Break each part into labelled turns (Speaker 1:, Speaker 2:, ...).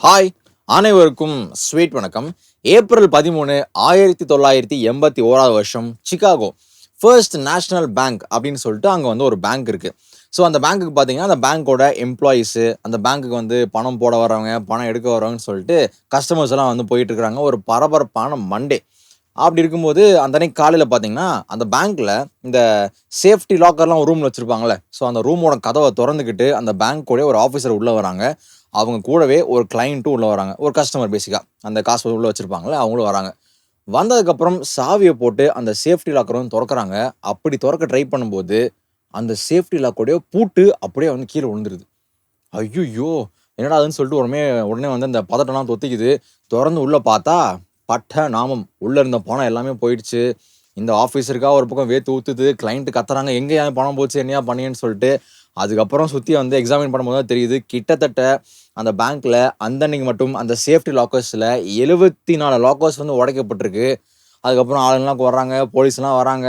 Speaker 1: Hi அனைவருக்கும் sweet வணக்கம். April பதிமூணு ஆயிரத்தி தொள்ளாயிரத்தி எண்பத்தி ஓராவது வருஷம் சிகாகோ ஃபர்ஸ்ட் நேஷனல் பேங்க் அப்படின்னு சொல்லிட்டு அங்கே வந்து ஒரு பேங்க் இருக்குது ஸோ அந்த பேங்க்குக்கு பார்த்தீங்கன்னா அந்த பேங்க்கோட எம்ப்ளாயீஸு அந்த பேங்க்குக்கு வந்து பணம் போட வரவங்க பணம் எடுக்க வரவங்கன்னு சொல்லிட்டு கஸ்டமர்ஸ் எல்லாம் வந்து போயிட்டு இருக்கிறாங்க. ஒரு பரபரப்பான மண்டே அப்படி இருக்கும்போது அந்த அன்னைக்கு காலையில் பார்த்தீங்கன்னா அந்த பேங்க்கில் இந்த சேஃப்டி லாக்கர்லாம் ஒரு ரூமில் வச்சுருப்பாங்கல்ல. ஸோ அந்த ரூமோட கதவை திறந்துக்கிட்டு அந்த பேங்க்கோடைய ஒரு ஆஃபீஸர் உள்ளே வராங்க. அவங்க கூடவே ஒரு கிளைண்ட்டும் உள்ளே வராங்க. ஒரு கஸ்டமர் பேசிக்காக அந்த காசு உள்ளே வச்சுருப்பாங்களே அவங்களும் வராங்க. வந்ததுக்கப்புறம் சாவியை போட்டு அந்த சேஃப்டி லாக்கரும் திறக்கறாங்க. அப்படி திறக்க ட்ரை பண்ணும்போது அந்த சேஃப்டி லாக்கோடைய பூட்டு அப்படியே வந்து கீழே விழுந்துருது. ஐயோ என்னடா அதுன்னு சொல்லிட்டு உடனே உடனே வந்து அந்த பதட்டம்லாம் தொத்திக்குது. திறந்து உள்ளே பார்த்தா பட்ட நாமம் உள்ளே இருந்த பணம் எல்லாமே போயிடுச்சு. இந்த ஆஃபீஸருக்காக ஒரு பக்கம் வேத்து ஊத்துது. கிளைண்ட்டு கத்துறாங்க. எங்கே பணம் போச்சு என்னையா பண்ணியன்னு சொல்லிட்டு அதுக்கப்புறம் சுற்றி வந்து எக்ஸாமின் பண்ணும்போது தான் தெரியுது. கிட்டத்தட்ட அந்த பேங்க்கில் அந்த அன்னைக்கு மட்டும் அந்த சேஃப்டி லாக்கர்ஸில் எழுபத்தி நாலு லாக்கர்ஸ் வந்து உடைக்கப்பட்டிருக்கு. அதுக்கப்புறம் ஆளுங்கெல்லாம் வர்றாங்க போலீஸ்லாம் வராங்க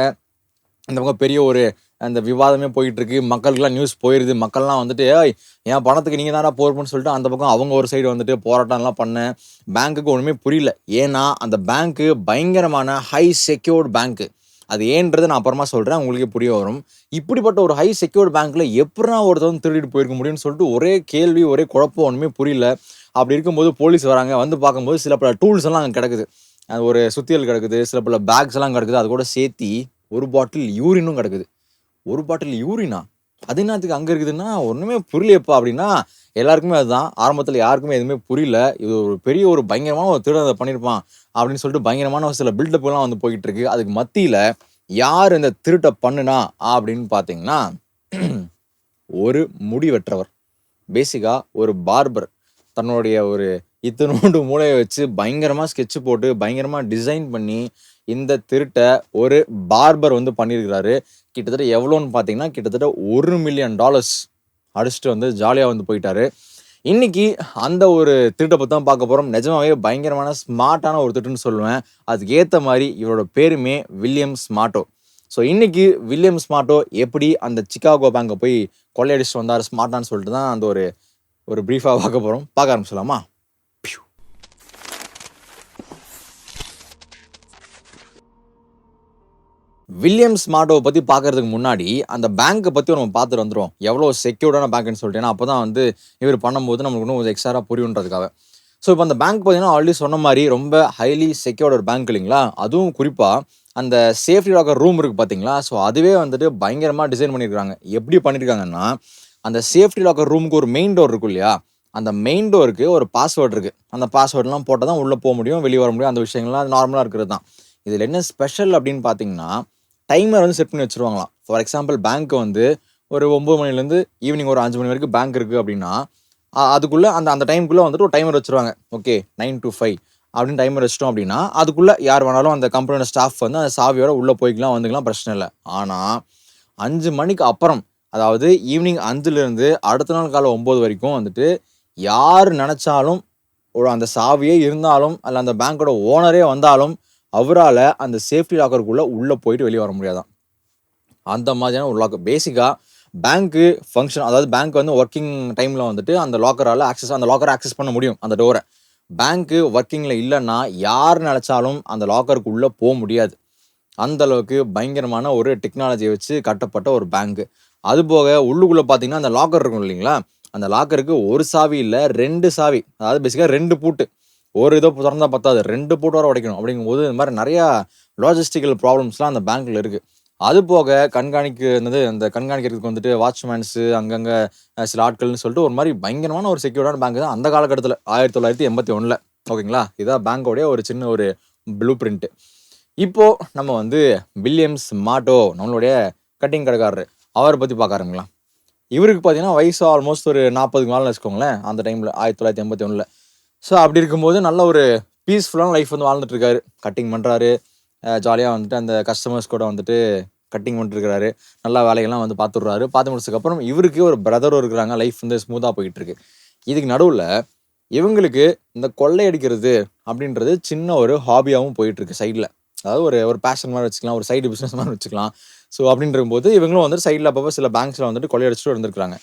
Speaker 1: இந்த பக்கம் பெரிய ஒரு அந்த விவாதமே போயிட்டு இருக்கு மக்களுக்கெல்லாம் நியூஸ் போயிடுது மக்கள்லாம் வந்துட்டு ஏய் என் பணத்துக்கு நீங்கள் தானே போர்ப்புன்னு சொல்லிட்டு அந்த பக்கம் அவங்க ஒரு சைடு வந்துட்டு போராட்டம்லாம் பண்ணேன். பேங்க்குக்கு ஒன்றுமே புரியல. ஏன்னா அந்த பேங்க்கு பயங்கரமான ஹை செக்யூர்டு பேங்க்கு அது ஏன்றது நான் அப்புறமா சொல்கிறேன் உங்களுக்கே புரிய வரும். இப்படிப்பட்ட ஒரு ஹை செக்யூர்ட் பேங்க்கில் எப்படினா ஒருத்தவங்க திருடிட்டு போயிருக்க முடியும்னு சொல்லிட்டு ஒரே கேள்வி ஒரே குழப்பம் ஒன்றுமே புரியல. அப்படி இருக்கும்போது போலீஸ் வராங்க வந்து பார்க்கும்போது சில பல டூல்ஸ் எல்லாம் அங்கே கிடக்குது. அது ஒரு சுத்தியல் கிடக்குது சில பல பேக்ஸ் எல்லாம் கிடக்குது அது கூட சேர்த்தி ஒரு பாட்டில் யூரினும் கிடக்குது. ஒரு பாட்டில் யூரினா அது என்னத்துக்கு அங்கே இருக்குதுன்னா ஒன்றுமே புரியலையப்பா அப்படின்னா எல்லாருக்குமே அதுதான். ஆரம்பத்தில் யாருக்குமே எதுவுமே புரியல. இது ஒரு பெரிய ஒரு பயங்கரமான ஒரு திருடன் அதை பண்ணியிருப்பான் அப்படின்னு சொல்லிட்டு பயங்கரமான ஒரு சில பில்டப்லாம் வந்து போயிட்டு இருக்கு. அதுக்கு மத்தியில் யார் இந்த திருட்டை பண்ணுனா அப்படின்னு பார்த்தீங்கன்னா ஒரு முடி வெற்றவர் பேசிக்காக ஒரு பார்பர் தன்னுடைய ஒரு இத்தனோண்டு மூளையை வச்சு பயங்கரமாக ஸ்கெட்ச் போட்டு பயங்கரமாக டிசைன் பண்ணி இந்த திருட்டை ஒரு பார்பர் வந்து பண்ணியிருக்கிறாரு கிட்டத்தட்ட எவ்வளோன்னு பார்த்தீங்கன்னா கிட்டத்தட்ட ஒரு மில்லியன் டாலர்ஸ் அடிச்சுட்டு வந்து ஜாலியாக வந்து போயிட்டாரு. இன்னைக்கு அந்த ஒரு திருட்டை பற்றி தான் பார்க்க போகிறோம் நிஜமாவே பயங்கரமான ஸ்மார்ட்டான ஒரு திருட்டுன்னு சொல்லுவேன். அதுக்கு ஏற்ற மாதிரி இவரோட பேருமே வில்லியம் ஸ்மார்ட்டோ. ஸோ இன்னைக்கு வில்லியம் ஸ்மார்ட்டோ எப்படி அந்த சிக்காகோ பேங்கை போய் கொள்ளையடிச்சிட்டு வந்தார் ஸ்மார்ட்டான்னு சொல்லிட்டு தான் அந்த ஒரு ஒரு ப்ரீஃபாக பார்க்க போகிறோம் பார்க்க ஆரம்பிச்சலாமா வில்லியம் ஸ்மார்ட்டோவை பற்றி பார்க்கறதுக்கு முன்னாடி அந்த பேங்க்கை பற்றி நம்ம பார்த்துட்டு வந்துடும் எவ்வளோ செக்யூர்டான பேங்க்னு சொல்லிட்டு. ஏன்னா அப்போ தான் வந்து இவர் பண்ணும்போது நம்மளுக்கு இன்னும் கொஞ்சம் எக்ஸ்ட்ரா புரியுன்றதுக்காக. ஸோ இப்போ அந்த பேங்க் பார்த்தீங்கன்னா ஆல்ரெடி சொன்ன மாதிரி ரொம்ப ஹைலி செக்யூர்ட் ஒரு பேங்க் இல்லைங்களா? அதுவும் குறிப்பாக அந்த சேஃப்டி லாக்கர் ரூம் இருக்குது பார்த்தீங்களா? ஸோ அதுவே வந்துட்டு பயங்கரமாக டிசைன் பண்ணியிருக்காங்க. எப்படி பண்ணியிருக்காங்கன்னா அந்த சேஃப்டி லாக்கர் ரூமுக்கு ஒரு மெயின் டோர் இருக்கும் இல்லையா? அந்த மெயின் டோருக்கு ஒரு பாஸ்வேர்டு இருக்குது அந்த பாஸ்வேர்ட்லாம் போட்டால் தான் உள்ளே போக முடியும் வெளியே வர முடியும். அந்த விஷயங்கள்லாம் நார்மலாக இருக்கிறது தான். இதில் என்ன ஸ்பெஷல் அப்படின்னு பார்த்தீங்கன்னா டைமர் வந்து செட் பண்ணி வச்சுருவாங்களாம். ஃபார் எக்ஸாம்பிள் பேங்க் வந்து ஒரு ஒம்பது மணிலேருந்து ஈவினிங் ஒரு அஞ்சு மணி வரைக்கும் பேங்க் இருக்குது அப்படின்னா அதுக்குள்ளே அந்த அந்த டைமுக்குள்ளே வந்துட்டு ஒரு டைமர் வச்சுருவாங்க. ஓகே நைன் டு ஃபைவ் அப்படின்னு டைமர் வச்சிட்டோம் அப்படின்னா அதுக்குள்ளே யார் வேணாலும் அந்த கம்பெனியோட ஸ்டாஃப் வந்து அந்த சாவியோட உள்ளே போய்க்கலாம் வந்துக்கலாம் பிரச்சனை இல்லை. ஆனால் அஞ்சு மணிக்கு அப்புறம் அதாவது ஈவினிங் அஞ்சுலேருந்து அடுத்த நாள் காலை ஒம்பது வரைக்கும் வந்துட்டு யார் நினச்சாலும் ஒரு அந்த சாவியே இருந்தாலும் அல்ல அந்த பேங்க்கோட ஓனரே வந்தாலும் அவரால் அந்த சேஃப்டி லாக்கருக்குள்ளே உள்ளே போயிட்டு வெளியே வர முடியாதான். அந்த மாதிரியான ஒரு லாக்கர் பேசிக்காக பேங்க்கு ஃபங்க்ஷன் அதாவது பேங்க் வந்து ஒர்க்கிங் டைமில் வந்துட்டு அந்த லாக்கரால் ஆக்சஸ் அந்த லாக்கரை ஆக்சஸ் பண்ண முடியும் அந்த டோரை பேங்க்கு ஒர்க்கிங்கில் இல்லைன்னா யார் நினச்சாலும் அந்த லாக்கருக்கு உள்ளே போக முடியாது. அந்த அளவுக்கு பயங்கரமான ஒரு டெக்னாலஜியை வச்சு கட்டப்பட்ட ஒரு பேங்க்கு அது போக உள்ளுக்குள்ளே பார்த்தீங்கன்னா அந்த லாக்கர் இருக்கும் இல்லைங்களா? அந்த லாக்கருக்கு ஒரு சாவி இல்லை ரெண்டு சாவி அதாவது பேசிக்காக ரெண்டு பூட்டு. ஒரு இதோ திறந்தா பத்தாது. ரெண்டு போட்டு வர உடைக்கணும். அப்படிங்கும்போது இந்த மாதிரி நிறையா லாஜிஸ்டிக்கல் ப்ராப்ளம்ஸ்லாம் அந்த பேங்க்கில் இருக்குது அது போக கண்காணிக்கிறது அந்த கண்காணிக்கிறதுக்கு வந்துட்டு வாட்ச்மேன்ஸு அங்கங்கே சில ஆட்கள்னு சொல்லிட்டு ஒரு மாதிரி பயங்கரமான ஒரு செக்யூர்டான பேங்க் தான் அந்த காலகட்டத்தில். ஆயிரத்தி தொள்ளாயிரத்தி எண்பத்தி ஒன்றில் ஓகேங்களா? இதான் பேங்கோடைய ஒரு சின்ன ஒரு ப்ளூ பிரிண்ட்டு இப்போது நம்ம வந்து வில்லியம்ஸ் மாட்டோ நம்மளுடைய கட்டிங் கடைக்காரரு அவரை பற்றி பார்க்க ஆரம்பிக்கலாம். இவருக்கு பார்த்தீங்கன்னா வயசு ஆல்மோஸ்ட் ஒரு நாற்பதுக்கு மேலே வச்சுக்கோங்களேன் அந்த டைமில் ஆயிரத்தி தொள்ளாயிரத்தி எண்பத்தி ஒன்றில் ஸோ அப்படி இருக்கும்போது நல்ல ஒரு பீஸ்ஃபுல்லான லைஃப் வந்து வாழ்ந்துட்டுருக்காரு. கட்டிங் பண்ணுறாரு ஜாலியாக வந்துட்டு அந்த கஸ்டமர்ஸ் கூட வந்துட்டு கட்டிங் பண்ணிட்டுருக்காரு நல்லா வேலைகள்லாம் வந்து பார்த்துடுறாரு பார்த்து முடிச்சதுக்கப்புறம் இவருக்கு ஒரு பிரதரும் இருக்கிறாங்க. லைஃப் வந்து ஸ்மூத்தாக போயிட்டுருக்கு. இதுக்கு நடுவில் இவங்களுக்கு இந்த கொள்ளையடிக்கிறது அப்படின்றது சின்ன ஒரு ஹாபியாகவும் போயிட்டுருக்கு சைடில் அதாவது ஒரு ஒரு பேஷன் மாதிரி வச்சுக்கலாம். ஒரு சைடு பிஸ்னஸ் மாதிரி வச்சுக்கலாம். ஸோ அப்படின்ற போது இவங்களும் வந்துட்டு சைடில் அப்பப்போ சில பேங்க்ஸில் வந்துட்டு கொள்ளையடிச்சிட்டு இருந்திருக்காங்க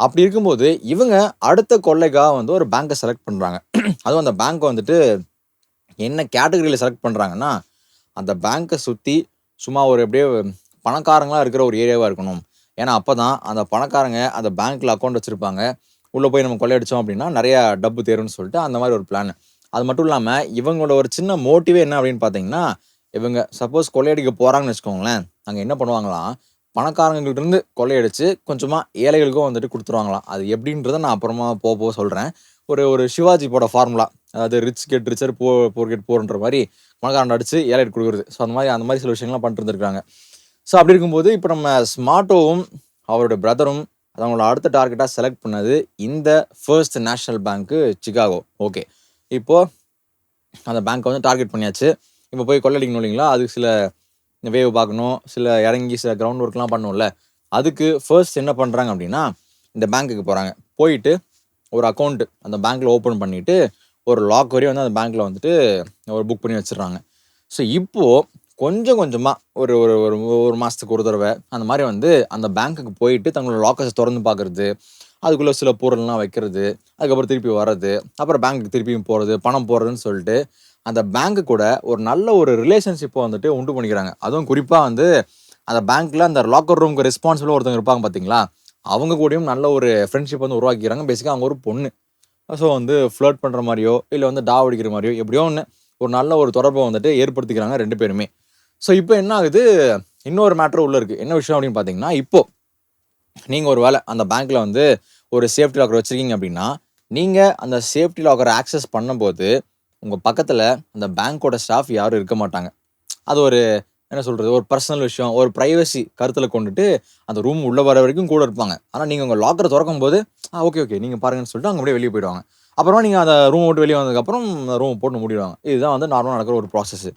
Speaker 1: அப்படி இருக்கும்போது இவங்க அடுத்த கொள்ளைக்காக வந்து ஒரு பேங்க்கை செலக்ட் பண்ணுறாங்க அதுவும் அந்த பேங்க்கை வந்துட்டு என்ன கேட்டகரியில் செலக்ட் பண்ணுறாங்கன்னா அந்த பேங்க்கை சுற்றி சும்மா ஒரு எப்படியே பணக்காரங்களாக இருக்கிற ஒரு ஏரியாவாக இருக்கணும். ஏன்னா அப்போ தான் அந்த பணக்காரங்க அந்த பேங்க்கில் அக்கௌண்ட் வச்சுருப்பாங்க. உள்ளே போய் நம்ம கொள்ளையடிச்சோம் அப்படின்னா நிறையா டப்பு தேரும்னு சொல்லிட்டு அந்த மாதிரி ஒரு பிளான் அது மட்டும் இல்லாமல் இவங்களோட ஒரு சின்ன மோட்டிவே என்ன அப்படின்னு பார்த்தீங்கன்னா இவங்க சப்போஸ் கொள்ளையடிக்க போகிறாங்கன்னு வச்சுக்கோங்களேன் அங்கே என்ன பண்ணுவாங்களாம் பணக்காரங்கள்ட்ட இருந்து கொள்ளையடிச்சு கொஞ்சமாக ஏழைகளுக்கும் வந்துட்டு கொடுத்துருவாங்களாம். அது எப்படின்றத நான் அப்புறமா போக போக சொல்கிறேன் ஒரு ஒரு சிவாஜி போட ஃபார்முலா அதாவது ரிச் கெட் ரிச்சர் போ போர் கெட் போர்ன்ற மாதிரி பணக்காரன் அடித்து ஏழைக்கு கொடுக்குறது. ஸோ அந்த மாதிரி அந்த மாதிரி சில விஷயங்கள்லாம் பண்ணிட்டு இருந்திருக்காங்க. ஸோ அப்படி இருக்கும்போது இப்போ நம்ம ஸ்மார்ட்டோவும் அவருடைய பிரதரும் அவங்களோட அடுத்த டார்கெட்டாக செலக்ட் பண்ணது இந்த first national bank Chicago okay இப்போது அந்த பேங்க்கை வந்து டார்கெட் பண்ணியாச்சு. இப்போ போய் கொள்ளடிக்கணும் இல்லைங்களா? அதுக்கு சில வேவ் பார்க்கணும். சில இறங்கி சில கிரவுண்ட் ஒர்க்லாம் பண்ணும்ல. அதுக்கு ஃபர்ஸ்ட் என்ன பண்ணுறாங்க அப்படின்னா இந்த பேங்க்குக்கு போகிறாங்க போயிட்டு ஒரு அக்கௌண்ட்டு அந்த பேங்க்கில் ஓப்பன் பண்ணிவிட்டு ஒரு லாக் வரையும் வந்து அந்த பேங்க்கில் வந்துட்டு ஒரு புக் பண்ணி வச்சிடுறாங்க. ஸோ இப்போது கொஞ்சம் கொஞ்சமாக ஒரு ஒரு ஒரு ஒரு மாதத்துக்கு ஒரு தடவை அந்த மாதிரி வந்து அந்த பேங்க்குக்கு போயிட்டு தங்களோட லாக்கர்ஸை திறந்து பார்க்குறது அதுக்குள்ளே சில பொருள்லாம் வைக்கிறது அதுக்கப்புறம் திருப்பி வர்றது அப்புறம் பேங்க்குக்கு திருப்பியும் போகிறது பணம் போடுறதுன்னு சொல்லிட்டு அந்த பேங்க்கு கூட ஒரு நல்ல ஒரு ரிலேஷன்ஷிப்பை வந்துட்டு உண்டு பண்ணிக்கிறாங்க. அதுவும் குறிப்பாக வந்து அந்த பேங்க்கில் அந்த லாக்கர் ரூமுக்கு ரெஸ்பான்சிபிளாக ஒருத்தவங்க இருப்பாங்க பார்த்தீங்களா அவங்க கூடயும் நல்ல ஒரு ஃப்ரெண்ட்ஷிப் வந்து உருவாக்கிக்கிறாங்க. பேசிக்காக அவங்க ஒரு பொண்ணு. ஸோ வந்து ஃப்ளர்ட் பண்ணுற மாதிரியோ இல்லை வந்து டா அடிக்கிற மாதிரியோ எப்படியோ ஒன்று ஒரு நல்ல ஒரு தொடர்பை வந்துட்டு ஏற்படுத்திக்கிறாங்க ரெண்டு பேருமே. ஸோ இப்போ என்ன ஆகுது? இன்னொரு மேட்ரு உள்ளே இருக்குது என்ன விஷயம் அப்படின்னு பார்த்தீங்கன்னா இப்போது நீங்கள் ஒரு வேளை அந்த பேங்க்கில் வந்து ஒரு சேஃப்டி லாக்கர் வச்சுருக்கீங்க அப்படின்னா நீங்கள் அந்த சேஃப்டி லாக்கரை ஆக்சஸ் பண்ணும்போது உங்கள் பக்கத்தில் அந்த பேங்க்கோட ஸ்டாஃப் யாரும் இருக்க மாட்டாங்க. அது ஒரு என்ன சொல்கிறது ஒரு பர்சனல் விஷயம் ஒரு ப்ரைவசி கருத்தில் கொண்டுட்டு அந்த ரூம் உள்ளே வர வரைக்கும் கூட இருப்பாங்க. ஆனால் நீங்கள் உங்கள் லாக்கரை திறக்கும் போது ஆ ஓகே ஓகே நீங்கள் பாருங்கன்னு சொல்லிட்டு அங்கே அப்படியே வெளியே போயிடுவாங்க. அப்புறமா நீங்கள் அந்த ரூம் விட்டு வெளியே வந்ததுக்கப்புறம் ரூம் போட்டு மூடிடுவாங்க. இதுதான் வந்து நார்மலாக நடக்கிற ஒரு ப்ராசஸ்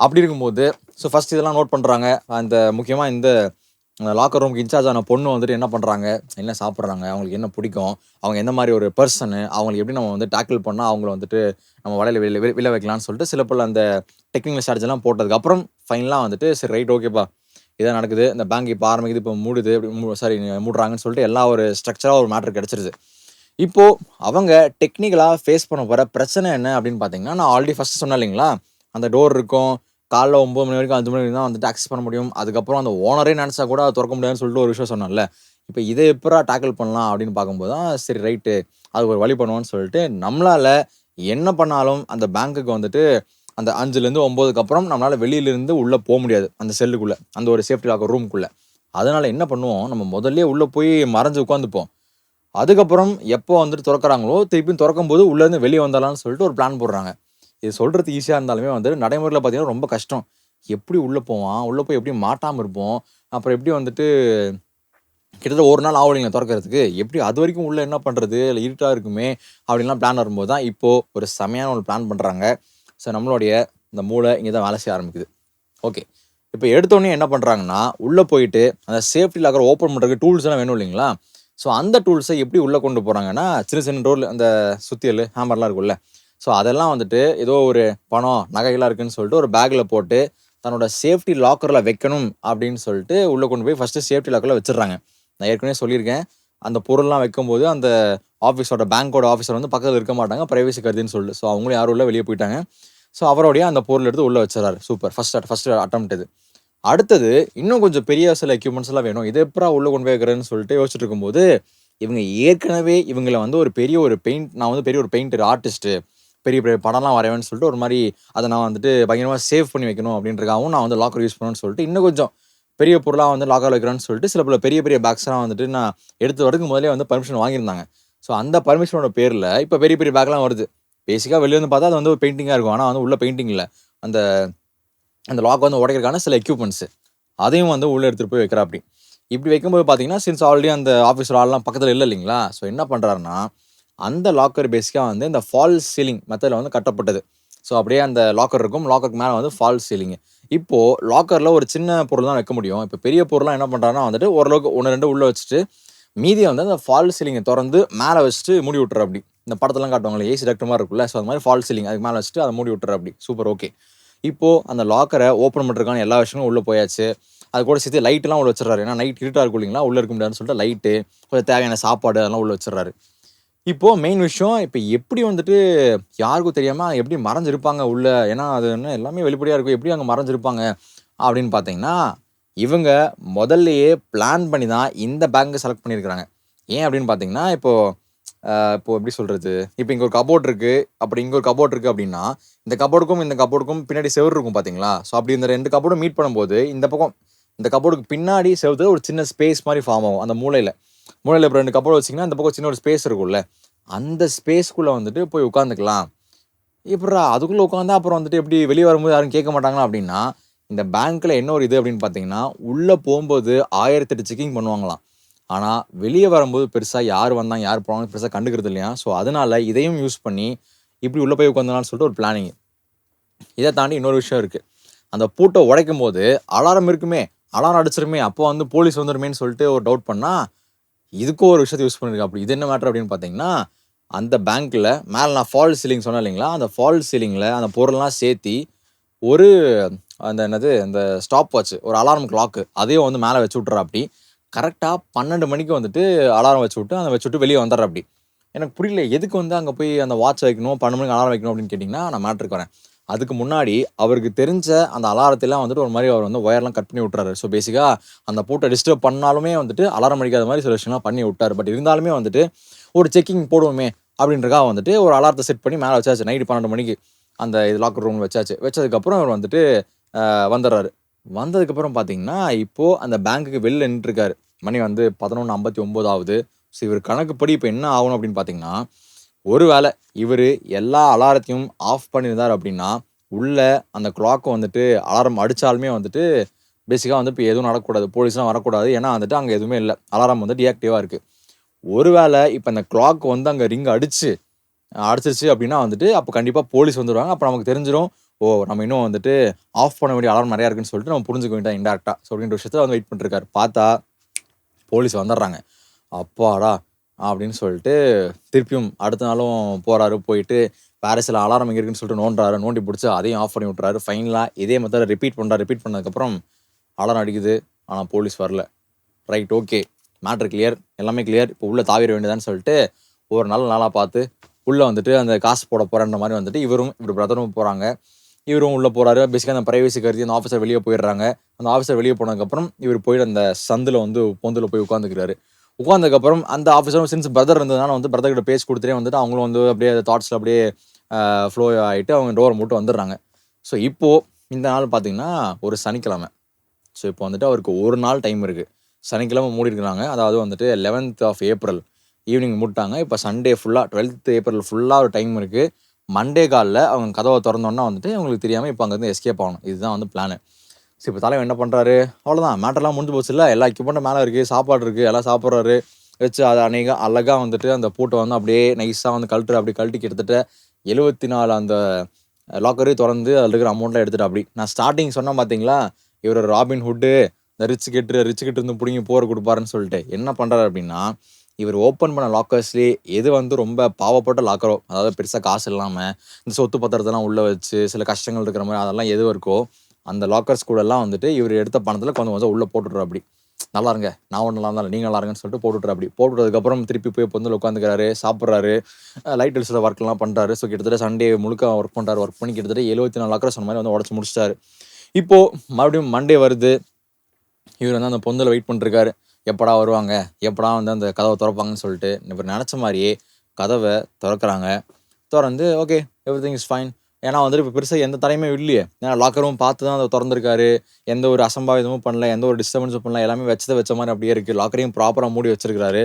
Speaker 1: அப்படி இருக்கும்போது ஸோ ஃபஸ்ட் இதெல்லாம் நோட் பண்ணுறாங்க அந்த முக்கியமாக இந்த லாக்கர் ரூமுக்கு இன்சார்ஜ் ஆன பொண்ணு வந்துட்டு என்ன பண்ணுறாங்க என்ன சாப்பிட்றாங்க? அவங்களுக்கு என்ன பிடிக்கும்? அவங்க எந்த மாதிரி ஒரு பர்சனு அவங்களுக்கு எப்படி நம்ம வந்து டேக்கிள் பண்ணால் அவங்கள வந்துட்டு நம்ம வலையில் வெளியில் வெளி வைக்கலாம்னு சொல்லிட்டு சில பல அந்த டெக்னிக்கல் சார்ஜ் எல்லாம் போட்டதுக்கப்புறம் ஃபைனலாக வந்துட்டு சரி ரைட் ஓகேப்பா இதான் நடக்குது. இந்த பேங்க் இப்போ ஆரம்பிக்குது இப்போ மூடுது சாரி மூடுறாங்கன்னு சொல்லிட்டு எல்லா ஒரு ஸ்ட்ரக்சராக ஒரு மேட்ரு கிடச்சிருது இப்போது அவங்க டெக்னிக்கலாக ஃபேஸ் பண்ண போகிற பிரச்சனை என்ன அப்படின்னு பார்த்தீங்கன்னா நான் ஆல்ரெடி ஃபஸ்ட்டு சொன்னேன் இல்லைங்களா? அந்த டோர் இருக்கும். காலைல ஒம்பது மணி வரைக்கும் அஞ்சு மணி வரைக்கும் தான் வந்துட்டு டாக்ஸ் பண்ண முடியும். அதுக்கப்புறம் அந்த ஓனரே நினச்சா கூட அதை திறக்க முடியாதுன்னு சொல்லிட்டு ஒரு விஷயம் சொன்னால இப்போ இதை எப்பரா டேக்கிள் பண்ணலாம் அப்படின்னு பார்க்கும்போது தான் சரி ரைட்டு அது ஒரு வழி பண்ணுவோன்னு சொல்லிட்டு நம்மளால் என்ன பண்ணாலும் அந்த பேங்க்குக்கு வந்துட்டு அந்த அஞ்சுலேருந்து ஒம்போதுக்கு அப்புறம் நம்மளால் வெளியிலேருந்து உள்ளே போக முடியாது. அந்த செல்லுக்குள்ளே அந்த ஒரு சேஃப்டி லாக்கர் ரூம்குள்ளே அதனால் என்ன பண்ணுவோம்? நம்ம முதல்ல உள்ளே போய் மறைஞ்சு உட்காந்துப்போம். அதுக்கப்புறம் எப்போ வந்துட்டு திறக்கிறாங்களோ திருப்பியும் திறக்கும்போது உள்ளேருந்து வெளியே வந்தாலான்னு சொல்லிட்டு ஒரு பிளான் போடுறாங்க. இது சொல்கிறது ஈஸியாக இருந்தாலுமே வந்து நடைமுறையில் பார்த்தீங்கன்னா ரொம்ப கஷ்டம். எப்படி உள்ளே போவான்? உள்ளே போய் எப்படி மாட்டாமல் இருப்போம்? அப்புறம் எப்படி வந்துட்டு கிட்டத்தட்ட ஒரு நாள் ஆவலிங்களை திறக்கிறதுக்கு. எப்படி அது வரைக்கும் உள்ளே என்ன பண்ணுறது இல்லை இருட்டாக இருக்குமே? அப்படின்லாம் பிளான் வரும்போது தான் இப்போது ஒரு செமையான ஒரு பிளான் பண்ணுறாங்க ஸோ நம்மளுடைய இந்த மூளை இங்கே தான் வேலை செய்ய ஆரம்பிக்குது. ஓகே இப்போ எடுத்தோடனே என்ன பண்ணுறாங்கன்னா உள்ளே போயிட்டு அந்த சேஃப்டி லாக்கர் ஓப்பன் பண்ணுறதுக்கு டூல்ஸ் எல்லாம் வேணும் இல்லைங்களா? ஸோ அந்த டூல்ஸை எப்படி உள்ளே கொண்டு போகிறாங்கன்னா சின்ன சின்ன டோரில் அந்த சுத்தியல் ஹேமர்லாம் இருக்கும்ல. ஸோ அதெல்லாம் வந்துட்டு ஏதோ ஒரு பணம் நகைகளாக இருக்குன்னு சொல்லிட்டு ஒரு பேக்கில் போட்டு தன்னோட சேஃப்டி லாக்கரில் வைக்கணும் அப்படின்னு சொல்லிட்டு உள்ளே கொண்டு போய் ஃபஸ்ட்டு சேஃப்டி லாக்கரில் வச்சிடுறாங்க. நான் ஏற்கனவே சொல்லியிருக்கேன். அந்த பொருள்லாம் வைக்கும்போது அந்த ஆஃபீஸோட பேங்க்கோட ஆஃபீஸர் வந்து பக்கத்தில் இருக்க மாட்டாங்க. ப்ரைவசி கருதுன்னு சொல்லிட்டு ஸோ அவங்களும் யாரும் உள்ள வெளியே போயிட்டாங்க. ஸோ அவரோடைய அந்த பொருள் எடுத்து உள்ளே வச்சிடறாரு. சூப்பர் ஃபஸ்ட் ஃபஸ்ட் அட்டம் இது. அடுத்தது இன்னும் கொஞ்சம் பெரிய சில எக்யூப்மெண்ட்ஸ்லாம் வேணும். இது எப்பரா உள்ளே கொண்டு போய் வைக்கிறேன்னு சொல்லிட்டு யோசிச்சுட்டு இருக்கும்போது இவங்க ஏற்கனவே இவங்களை வந்து ஒரு பெரிய ஒரு பெயிண்ட் நான் வந்து பெரிய ஒரு பெயிண்டர் ஆர்டிஸ்ட்டு பெரிய பெரிய படம்லாம் வரைவேன்னு சொல்லிட்டு ஒரு மாதிரி அதை நான் வந்துட்டு பயங்கரமாக சேவ் பண்ணி வைக்கணும் அப்படின்றக்காகவும் நான் வந்து லாக்கர் யூஸ் பண்ணணும்னு சொல்லிட்டு இன்னும் கொஞ்சம் பெரிய பொருளாக வந்து லாக்கர் வைக்கிறேன்னு சொல்லிட்டு சில பல பெரிய பெரிய பேக்ஸ்லாம் வந்துட்டு நான் எடுத்து வரதுக்கு முதலே வந்து பர்மிஷன் வாங்கியிருந்தாங்க. ஸோ அந்த பர்மிஷனோட பேரில் இப்போ பெரிய பெரிய பேக்லாம் வருது. பேசிக்காக வெளியே வந்து பார்த்தா அது வந்து ஒரு பெயிண்டிங்காக இருக்கும். ஆனால் வந்து உள்ள பெயிண்டிங் இல்லை. அந்த அந்த லாக் வந்து உடைக்கிறதுக்கான சில எக்யூப்மெண்ட்ஸு அதையும் வந்து உள்ளே எடுத்துகிட்டு போய் வைக்கிறா அப்படி இப்படி வைக்கும்போது பார்த்தீங்கன்னா சின்ஸ் ஆல்ரெடி அந்த ஆஃபீஸர் ஆள்லாம் பக்கத்தில் இல்லை இல்லைங்களா? ஸோ என்ன பண்ணுறாருன்னா அந்த லாக்கர் பேஸிக்காக வந்து இந்த ஃபால் சீலிங் மெத்தடில் வந்து கட்டப்பட்டது. ஸோ அப்படியே அந்த லாக்கர் இருக்கும். லாக்கருக்கு மேலே வந்து ஃபால் சீலிங் இப்போது லாக்கரில் ஒரு சின்ன பொருள் தான் வைக்க முடியும். இப்போ பெரிய பொருள்லாம் என்ன பண்ணுறாங்கன்னா வந்துட்டு ஓரளவுக்கு ஒன்று ரெண்டு உள்ளே வச்சுட்டு மீதியை வந்து அந்த ஃபால் சீலிங்கை திறந்து மேலே வச்சுட்டு மூடி விட்டுற அப்படி. இந்த படத்தெல்லாம் காட்டுவாங்களே ஏசி டக்டர் மாதிரி இருக்குல்ல ஸோ அந்த மாதிரி ஃபால் சீலிங் அதுக்கு மேலே வச்சுட்டு அதை மூடி விட்டுற அப்படி. சூப்பர் ஓகே இப்போது அந்த லாக்கரை ஓப்பன் பண்ணுறதுக்கான எல்லா விஷயமும் உள்ளே போயாச்சு. அது கூட சேர்த்து லைட்லாம் உள்ள வச்சிடறாரு. ஏன்னா நைட் இருட்டாக இருக்கும் இல்லைங்களா? உள்ளே இருக்க முடியாதுன்னு சொல்லிட்டு லைட்டு கொஞ்சம் தேவையான சாப்பாடு அதெல்லாம் உள்ள வச்சிடறாரு. இப்போது மெயின் விஷயம் இப்போ எப்படி வந்துட்டு யாருக்கும் தெரியாமல் எப்படி மறைஞ்சிருப்பாங்க உள்ள? ஏன்னா அது என்ன எல்லாமே வெளிப்படையாக இருக்கும். எப்படி அங்கே மறைஞ்சிருப்பாங்க? அப்படின்னு பார்த்தீங்கன்னா இவங்க முதல்லையே பிளான் பண்ணி தான் இந்த பேங்க்கை செலக்ட் பண்ணியிருக்கிறாங்க. ஏன் அப்படின்னு பார்த்தீங்கன்னா இப்போது இப்போது எப்படி சொல்கிறது இப்போ இங்கே ஒரு கபோர்ட் இருக்குது அப்படி இங்கே ஒரு கபோர்ட் இருக்குது அப்படின்னா இந்த கபோர்டுக்கும் இந்த கபோர்டுக்கும் பின்னாடி செவர் இருக்கும் பார்த்தீங்களா ஸோ அப்படி இந்த ரெண்டு கபோர்டும் மீட் பண்ணும்போது இந்த பக்கம் இந்த கபோர்டுக்கு பின்னாடி செவுத்துல ஒரு சின்ன ஸ்பேஸ் மாதிரி ஃபார்ம் ஆகும். அந்த மூலையில். மூளையில் இப்போ ரெண்டு கப்பல் வச்சிங்கன்னா இந்த பக்கம் சின்ன ஒரு ஸ்பேஸ் இருக்கும்ல. அந்த ஸ்பேஸ்க்குள்ளே வந்துட்டு போய் உட்காந்துக்கலாம் இப்படா அதுக்குள்ளே உட்காந்தா அப்புறம் வந்துட்டு எப்படி வெளியே வரும்போது யாரும் கேட்க மாட்டாங்களா அப்படின்னா இந்த பேங்க்கில் என்ன ஒரு இது அப்படின்னு பார்த்தீங்கன்னா உள்ளே போகும்போது ஆயிரத்தெட்டு செக்கிங் பண்ணுவாங்களாம். ஆனால் வெளியே வரும்போது பெருசாக யார் வந்தாங்க யார் போனாங்க பெருசாக கண்டுக்கிறது இல்லையா? ஸோ அதனால் இதையும் யூஸ் பண்ணி இப்படி உள்ளே போய் உட்காந்துலாம்னு சொல்லிட்டு ஒரு பிளானிங் இதை தாண்டி இன்னொரு விஷயம் இருக்குது அந்த பூட்டை உடைக்கும் போது அலாரம் இருக்குமே அலாரம் அடிச்சிருமே அப்போ வந்து போலீஸ் வந்துருமேன்னு சொல்லிட்டு ஒரு டவுட் பண்ணால் இதுக்கும் ஒரு விஷயத்தை யூஸ் பண்ணியிருக்கேன் அப்படி இது என்ன மேட்ரு அப்படின்னு பார்த்தீங்கன்னா அந்த பேங்க்கில் மேலே நான் ஃபால் சீலிங் சொன்னேன் இல்லைங்களா? அந்த ஃபால் சீலிங்கில் அந்த பொருள்லாம் சேர்த்தி ஒரு அந்த என்னது அந்த ஸ்டாப் வாட்ச் ஒரு அலாரம் கிளாக்கு அதையும் வந்து மேலே வச்சு விட்றா அப்படி. கரெக்டாக பன்னெண்டு மணிக்கு வந்துட்டு அலாரம் வச்சு விட்டு அதை வச்சு விட்டு வெளியே வந்துடுற அப்படி. எனக்கு புரியல எதுக்கு வந்து அங்கே போய் அந்த வாட்ச் வைக்கணும் பன்னெண்டு மணிக்கு அலாரம் வைக்கணும் அப்படின்னு கேட்டிங்கன்னா நான் மேட்ருக்கு வரேன். அதுக்கு முன்னாடி அவருக்கு தெரிஞ்ச அந்த அலாரத்தெல்லாம் வந்துட்டு ஒரு மாதிரி அவர் வந்து ஒயர்லாம் கட் பண்ணி விட்றாரு ஸோ பேசிக்காக அந்த பூட்டை டிஸ்டர்ப் பண்ணாலுமே வந்துட்டு அலாரம் அடிக்காத மாதிரி சில விஷயம்லாம் பண்ணி விட்டார். பட் இருந்தாலுமே வந்துட்டு ஒரு செக்கிங் போடுவோமே அப்படின்றக்காக வந்துட்டு ஒரு அலாரத்தை செட் பண்ணி மேலே வச்சாச்சு. நைட்டு பன்னெண்டு மணிக்கு அந்த இது லாக்கர் ரூம் வச்சாச்சு. வச்சதுக்கப்புறம் அவர் வந்துட்டு வந்துடுறாரு. வந்ததுக்கப்புறம் பார்த்தீங்கன்னா இப்போது அந்த பேங்க்குக்கு வெளில நின்றுருக்காரு மணி வந்து பதினொன்று ஐம்பத்தி ஒம்பது ஆகுது ஸோ இவர் கணக்குப்படி இப்போ என்ன ஆகணும் அப்படின்னு பார்த்தீங்கன்னா ஒருவேளை இவர் எல்லா அலாரத்தையும் ஆஃப் பண்ணியிருந்தார் அப்படின்னா உள்ளே அந்த கிளாக்கை வந்துட்டு அலாரம் அடித்தாலுமே வந்துட்டு பேசிக்காக வந்து இப்போ எதுவும் நடக்கக்கூடாது. போலீஸ்லாம் வரக்கூடாது. ஏன்னா வந்துட்டு அங்கே எதுவுமே இல்லை. அலாரம் வந்து டிஆக்டிவாக இருக்குது ஒருவேளை இப்போ அந்த கிளாக் வந்து அங்கே ரிங் அடிச்சு அடிச்சிருச்சு அப்படின்னா வந்துட்டு அப்போ கண்டிப்பாக போலீஸ் வந்துடுவாங்க அப்போ நமக்கு தெரிஞ்சிடும் ஓ நம்ம இன்னும் வந்துட்டு ஆஃப் பண்ண வேண்டிய அலாரம் நிறையா இருக்குன்னு சொல்லிட்டு நம்ம புரிஞ்சுக்க வேண்டாம் இன்டெரக்டாக ஸோ அப்படின்ற விஷயத்தில் வந்து வெயிட் பண்ணிருக்காரு பார்த்தா போலீஸ் வந்துடுறாங்க. அப்பாடா. அப்படின்னு சொல்லிட்டு திருப்பியும் அடுத்த நாளும் போகிறாரு போயிட்டு பாரிஸில் சில அலாரம் எங்கே இருக்குன்னு சொல்லிட்டு நோண்டுறாரு. நோண்டி பிடிச்சி அதையும் ஆஃப் பண்ணி விட்றாரு ஃபைனலாக இதே மெத்தட் ரிப்பீட் பண்ணுறாரு ரிப்பீட் பண்ணதுக்கப்புறம் அலாரம் அடிக்குது. ஆனால் போலீஸ் வரல. ரைட் ஓகே மேட்ரு கிளியர் எல்லாமே கிளியர் இப்போ உள்ளே தாவிர வேண்டியதான்னு சொல்லிட்டு ஒரு நாள் நாளாக பார்த்து உள்ளே வந்துட்டு அந்த காசு போட போகிறன்ற மாதிரி வந்துட்டு இவரும் இவர் பிரதரும் போகிறாங்க இவரும் உள்ளே போகிறாரு பேசிக்காக அந்த ப்ரைவசி கருதி அந்த ஆஃபீஸர் வெளியே போயிடுறாங்க. அந்த ஆஃபீஸர் வெளியே போனதுக்கப்புறம் இவர் போயிட்டு அந்த சந்தில் வந்து பொந்தில் போய் உட்காந்துக்கிறாரு உட்காந்ததுக்கப்புறம் அந்த ஆஃபீஸரும் சின்ஸ் பிரதர் இருந்ததுனால வந்து பிரதர் கிட்ட பேசி கொடுத்துட்டே வந்துட்டு அவங்களும் வந்து அப்படியே தாட்ஸில் அப்படியே ஃப்ளோ ஆகிட்டு அவங்க டோரை மட்டும் வந்துடுறாங்க. ஸோ இப்போது இந்த நாள் பார்த்தீங்கன்னா ஒரு சனிக்கிழமை. ஸோ இப்போ வந்துட்டு அவருக்கு ஒரு நாள் டைம் இருக்குது சனிக்கிழமை மூடி இருக்கிறாங்க அதாவது வந்துட்டு லெவன்த் ஆஃப் ஏப்ரல் ஈவினிங் மூட்டாங்க இப்போ சண்டே ஃபுல்லாக டுவெல்த் ஏப்ரல் ஃபுல்லாக ஒரு டைம் இருக்குது மண்டே காலில் அவங்க கதவை திறந்தோன்னா வந்துட்டு அவங்களுக்கு தெரியாமல் இப்போ அங்கேருந்து எஸ்கேப் ஆகணும். இதுதான் வந்து பிளானு ஸோ இப்போ தலைவன் என்ன பண்ணுறாரு அவ்வளோதான் மேட்டர்லாம் முடிஞ்சு போச்சு இல்லை எல்லா எக்யூப்மெண்ட்டும் மேலே இருக்குது சாப்பாடு இருக்குது எல்லாம் சாப்பிட்றாரு. வச்சு அதை அநேக அழகாக வந்துட்டு அந்த பூட்டை வந்து அப்படியே நைஸாக வந்து கழட்டுற அப்படி கழட்டி கிட்டத்தட்ட எழுபத்தி நாலு அந்த லாக்கரையும் திறந்து அதில் இருக்கிற அமௌண்ட்லாம் எடுத்துகிட்டு அப்படி. நான் ஸ்டார்டிங் சொன்னேன் பார்த்தீங்களா இவர் ராபின் ஹுட்டு இந்த ரிச் கெட்டு ரிச் கெட்டு இருந்து பிடிங்கி போர் கொடுப்பாருன்னு சொல்லிட்டு. என்ன பண்ணுறாரு அப்படின்னா இவர் ஓப்பன் பண்ண லாக்கர்ஸ்லேயே எது வந்து ரொம்ப பாவப்பட்ட லாக்கரோ அதாவது பெருசாக காசு இல்லாமல் இந்த சொத்து பத்திரத்தெல்லாம் உள்ளே வச்சு சில கஷ்டங்கள் இருக்கிற மாதிரி அதெல்லாம் எது இருக்கோ அந்த லாக்கர்ஸ் கூடலாம் வந்துட்டு இவர் எடுத்த பணத்தில் கொஞ்சம் கொஞ்சம் உள்ளே போட்டுடுற அப்படி. நல்லா இருங்க நான் ஒன்றும் நல்லா இருந்தாலும் நீங்கள் நல்லா இருங்கன்னு சொல்லிட்டு போட்டுட்ரு அப்படி. போட்டுட்டதுக்கப்புறம் திருப்பி போய் பொந்தில் உட்காந்துக்கிறாரு சாப்பிட்றாரு லைட் ஹெல்ஸில் ஒர்க்லாம் பண்ணுறாரு ஸோ கிட்டத்தட்ட சண்டே முழுக்க ஒர்க் பண்ணுறாரு ஒர்க் பண்ணி கிட்டத்தட்ட எழுபத்தி நாலு லாக்கர் அந்த மாதிரி வந்து உடச்சி முடிச்சிட்டாரு. இப்போது மறுபடியும் மண்டே வருது. இவர் வந்து அந்த பொந்தில் வெயிட் பண்ணிருக்காரு எப்படா வருவாங்க? எப்படா வந்து அந்த கதவை திறப்பாங்கன்னு சொல்லிட்டு இவர் நினச்ச மாதிரியே கதவை திறக்கிறாங்க. திறந்து okay everything is fine ஏன்னா வந்துட்டு இப்போ பெருசாக எந்த தடையுமே இல்லையே. ஏன்னா லாக்கரும் பார்த்து தான் அதை திறந்துருக்காரு. எந்த ஒரு அசம்பாவிதமும் பண்ணல எந்த ஒரு டிஸ்டர்பன்ஸும் பண்ணல எல்லாமே வச்சதை வச்ச மாதிரி அப்படியே இருக்குது லாக்கரையும் ப்ராப்பராக மூடி வச்சிருக்காரு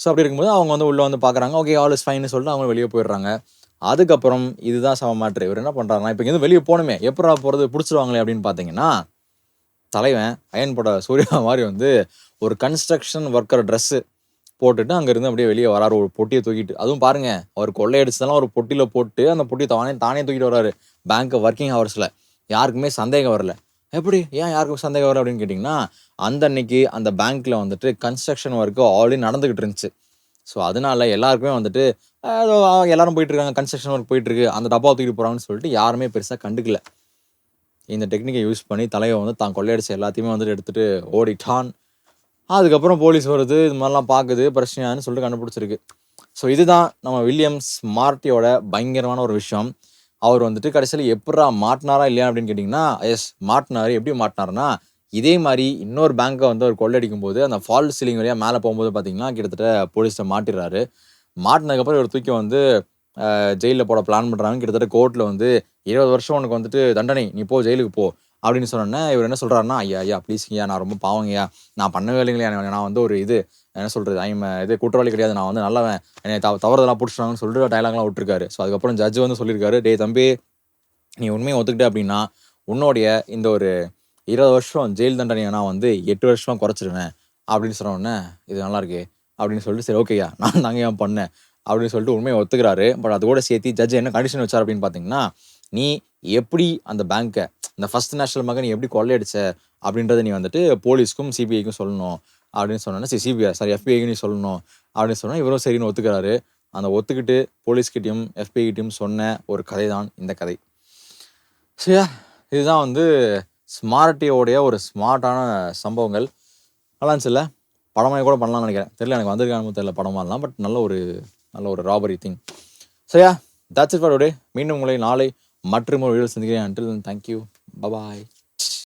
Speaker 1: ஸோ அப்படி இருக்கும்போது அவங்க வந்து உள்ளே வந்து பார்க்குறாங்க. ஓகே ஆல் இஸ் ஃபைன்னு சொல்லிட்டு அவங்க வெளியே போயிடுறாங்க. அதுக்கப்புறம் இதுதான் சம மேட்ரு இவர் என்ன பண்ணுறாருன்னா இப்போ இங்கேருந்து வெளியே போகணுமே. எப்படா போகிறது பிடிச்சிருவாங்களே அப்படின்னு பார்த்தீங்கன்னா தலைவன் அயன் போட சூர்யா மாதிரி வந்து ஒரு கன்ஸ்ட்ரக்ஷன் ஒர்க்கர் ட்ரெஸ்ஸு போட்டுட்டு அங்கேருந்து அப்படியே வெளியே வராரு. ஒரு பொட்டியை தூக்கிட்டு. அதுவும் பாருங்க அவர் கொள்ளையடிச்சதெல்லாம் ஒரு பொட்டியில் போட்டு அந்த பொட்டியை தானே தானே தூக்கிட்டு வராரு. பேங்க்கு ஒர்க்கிங் ஹவர்ஸில் யாருக்குமே சந்தேகம் வரல. எப்படி? ஏன் யாருக்கும் சந்தேகம் வரல அப்படின்னு கேட்டிங்கன்னா அந்த அன்னைக்கு அந்த பேங்க்கில் வந்துட்டு கன்ஸ்ட்ரக்ஷன் ஒர்க்கு ஆல்ரெடி நடந்துக்கிட்டு இருந்துச்சு. ஸோ அதனால எல்லாருக்குமே வந்துட்டு ஏதோ எல்லாரும் போயிட்டு இருக்காங்க கன்ஸ்ட்ரக்ஷன் ஒர்க் போயிட்டு இருக்கு. அந்த டப்பா தூக்கிட்டு போகிறாங்கன்னு சொல்லிட்டு யாருமே பெருசாக கண்டுக்கல. இந்த டெக்னிக்கை யூஸ் பண்ணி தலையை வந்து தான் கொள்ளையடிச்ச எல்லாத்தையுமே வந்துட்டு எடுத்துகிட்டு ஓடிட்டான். அதுக்கப்புறம் போலீஸ் வருது இது மாதிரிலாம் பார்க்குது பிரச்சனையான்னு சொல்லிட்டு கண்டுபிடிச்சிருக்கு. ஸோ இதுதான் நம்ம வில்லியம்ஸ் மார்ட்டியோட பயங்கரமான ஒரு விஷயம். அவர் வந்துட்டு கடைசியில் எப்படா மாட்டினாரா இல்லையா அப்படின்னு கேட்டிங்கன்னா எஸ் மாட்டினார். எப்படி மாட்டினாருன்னா இதே மாதிரி இன்னொரு பேங்க்கை வந்து அவர் கொள்ளடிக்கும் போது அந்த ஃபால் சீலிங் வழியாக மேலே போகும்போது பார்த்தீங்கன்னா கிட்டத்தட்ட போலீஸை மாட்டிடுறாரு. மாட்டினதுக்கப்புறம் இவர் தூக்கி வந்து ஜெயிலில் போட பிளான் பண்ணுறாங்க கிட்டத்தட்ட கோர்ட்டில் வந்து இருபது வருஷம் உனக்கு வந்துட்டு தண்டனை. நீ போ ஜெயிலுக்கு போ. அப்படின்னு சொன்னோன்னே இவர் என்ன சொல்கிறாருன்னா ஐயா ஐயா ப்ளீஸ்ங்கய்யா நான் ரொம்ப பாவங்கய்யா நான் பண்ணவே இல்லைங்கய்யா நான் வந்து ஒரு இது என்ன சொல்கிறது ஐம் இது குற்றவாளி கிடையாது. நான் வந்து நல்லவன். என்னை தவ தவறுதெல்லாம் பிடிச்சிட்டாங்கன்னு சொல்லிட்டு டைலாக்லாம் விட்டுருக்காரு. ஸோ அதுக்கப்புறம் ஜட்ஜ் வந்து சொல்லியிருக்காரு டே தம்பி நீ உண்மையை ஒத்துக்கிட்ட அப்படின்னா உன்னோடைய இந்த ஒரு இருபது வருஷம் ஜெயில் தண்டனையை நான் வந்து எட்டு வருஷமாக குறைச்சிருவேன். அப்படின்னு சொன்ன உடனே இது நல்லா இருக்கே. அப்படின்னு சொல்லிட்டு சரி ஓகேயா நான் தாங்க ஏன் பண்ணேன்? அப்படின்னு சொல்லிட்டு உண்மையை ஒத்துக்கிறாரு. பட் அது கூட சேர்த்து ஜட்ஜ் என்ன கண்டிஷன் வச்சார் அப்படின்னு பார்த்தீங்கன்னா நீ எப்படி அந்த பேங்க்கை இந்த ஃபர்ஸ்ட் நேஷனல் மகன் நீ எப்படி கொள்ளையடிச்ச அப்படின்றத நீ வந்துட்டு போலீஸ்க்கும் சிபிஐக்கும் சொல்லணும் அப்படின்னு சொன்னோன்னா சரி சிபிஐ சாரி எஃபிஐக்கு நீ சொல்லணும் அப்படின்னு சொன்னால் இவரும் சரின்னு ஒத்துக்கிறாரு. அந்த ஒத்துக்கிட்டு போலீஸ்கிட்டையும் எஃபிஐகிட்டையும் சொன்ன ஒரு கதை தான் இந்த கதை. சரியா? இதுதான் வந்து ஸ்மார்ட்டியோடைய ஒரு ஸ்மார்ட்டான சம்பவங்கள். நல்லா இருந்துச்சுல்ல? படமாக கூட பண்ணலாம்னு நினைக்கிறேன். தெரியல எனக்கு வந்திருக்கானு தெரியல படமாலாம் பட் நல்ல ஒரு நல்ல ஒரு ராபரி திங் சரியா? தட்ஸ் இட் ஃபார் டுடே மீண்டும் உங்களை நாளை மற்ற ஒரு வீடியோ சந்திக்கிறேன் அண்டில் தேங்க்யூ பபாய்